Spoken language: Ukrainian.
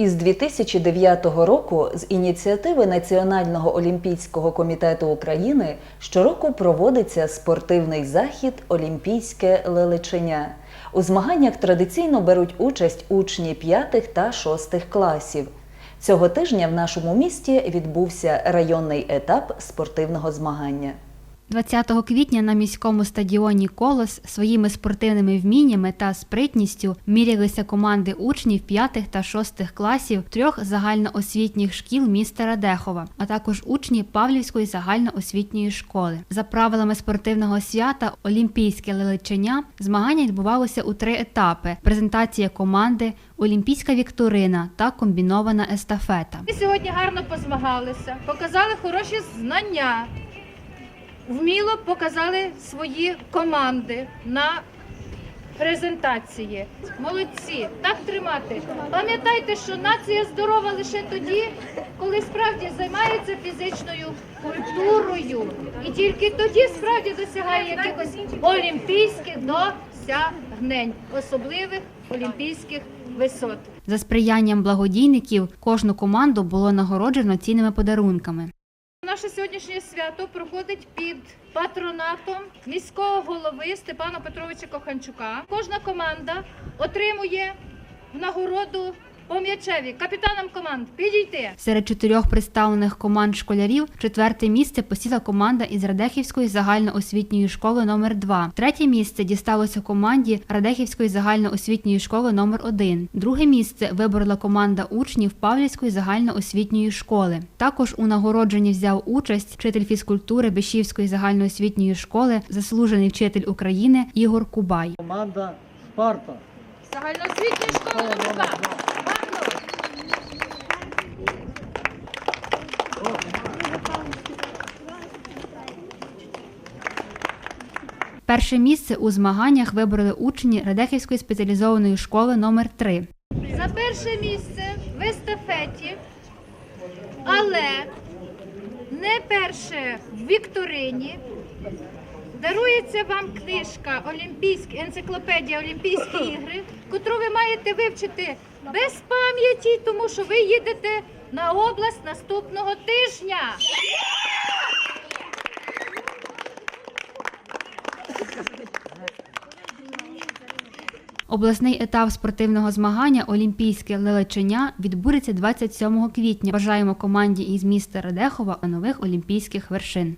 Із 2009 року з ініціативи Національного олімпійського комітету України щороку проводиться спортивний захід Олімпійське лелечення. У змаганнях традиційно беруть участь учні 5 та 6 класів. Цього тижня в нашому місті відбувся районний етап спортивного змагання. 20 квітня на міському стадіоні Колос своїми спортивними вміннями та спритністю мірялися команди учнів 5 та 6 класів трьох загальноосвітніх шкіл міста Радехова, а також учні Павлівської загальноосвітньої школи. За правилами спортивного свята Олімпійське лелечення змагання відбувалося у три етапи: презентація команди, олімпійська вікторина та комбінована естафета. Ми сьогодні гарно позмагалися, показали хороші знання, вміло показали свої команди на презентації. Молодці, так тримати. Пам'ятайте, що нація здорова лише тоді, коли справді займається фізичною культурою, і тільки тоді справді досягає якихось олімпійських досягнень, особливих олімпійських висот. За сприянням благодійників кожну команду було нагороджено цінними подарунками. Наше сьогоднішнє свято проходить під патронатом міського голови Степана Петровича Коханчука. Кожна команда отримує в нагороду по м'ячеві капітанам команд. Підійти. Серед чотирьох представлених команд школярів четверте місце посіла команда із Радехівської загальноосвітньої школи номер 2 Третє місце дісталося команді Радехівської загальноосвітньої школи номер 1 Друге місце виборола команда учнів Павлівської загальноосвітньої школи. Також у нагородженні взяв участь вчитель фізкультури Бешівської загальноосвітньої школи, заслужений вчитель України Ігор Кубай. Команда Спарта. Загальноосвітня школа номер 2. Перше місце у змаганнях вибороли учні Радехівської спеціалізованої школи номер 3 За перше місце в естафеті, але не перше в вікторині. Дарується вам книжка Олімпійська енциклопедія Олімпійські ігри, котру ви маєте вивчити без пам'яті, тому що ви їдете на область наступного тижня. Обласний етап спортивного змагання Олімпійське лелечення відбудеться 27 квітня. Бажаємо команді із міста Радехова нових олімпійських вершин.